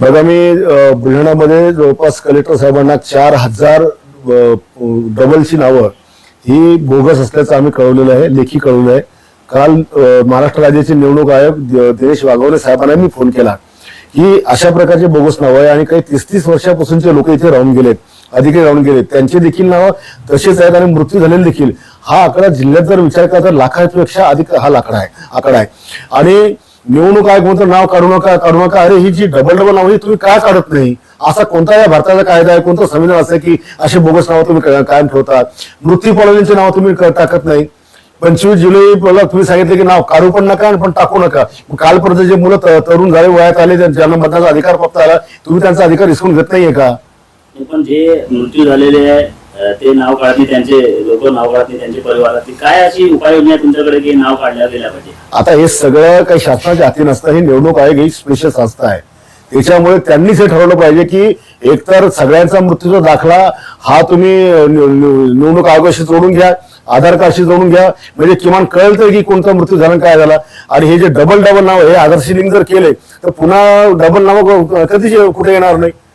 बघा मी बुलढाणामध्ये बुलढाण्यामध्ये जवळपास कलेक्टर साहेबांना चार हजार डबलची नावं ही बोगस असल्याचं आम्ही कळवलेलं आहे लेखी कळवलं आहे. काल महाराष्ट्र राज्याचे निवडणूक आयोग दिनेश वाघवणे साहेबांना मी फोन केला. की अशा प्रकारचे बोगस नावं आहे आणि काही तीस तीस वर्षापासूनचे लोक इथे राहून गेलेत अधिकारी राहून गेलेत. त्यांचे देखील नावं तसेच आहेत आणि मृत्यू झालेले देखील. हा आकडा जिल्ह्यात जर विचार केला तर लाखापेक्षा अधिक हा लाकडा आहे आकडा आहे. आणि निवडणूक आहे कोणतं नाव काढू नका काढू नका. अरे ही जी डबल डबल नाव ही तुम्ही काय काढत नाही? असा कोणता या भारताचा कायदा आहे? कोणतं संविधान असं की असे बोगस नावं तुम्ही कायम ठेवतात? मृत्यू पावलेल्यांची नाव तुम्ही टाकत नाही. पंचवीस जुलैला तुम्ही सांगितले की नाव काढू पण नका आणि पण टाकू नका. कालपर्यंत जे मुलं तरुण झाले वयात आले ज्यांना मतदानाचा अधिकार प्राप्त आला तुम्ही त्यांचा अधिकार हिसकून घेत नाहीये का? पण जे मृत्यू झालेले आहे ते नाव काढत नाही त्यांचे लोक नाव काढत नाही त्यांचे परिवारातली काय अशी उपाययोजना तुमच्याकडे की नाव काढल्या गेल्या पाहिजे? आता हे सगळं काही शासनाच्या हाती नसतं हे निवडणूक आयोग ही स्पेशल संस्था आहे. त्याच्यामुळे त्यांनीच हे ठरवलं पाहिजे की एकतर सगळ्यांचा मृत्यूचा दाखला हा तुम्ही निवडणूक आयोगाशी जोडून घ्या आधार कार्डशी जोडून घ्या म्हणजे किमान कळतं की कोणता मृत्यू झाला काय झाला. आणि हे जे डबल डबल नाव हे आधारशी लिंक जर केले तर पुन्हा डबल नाव कधीच कुठे येणार नाही.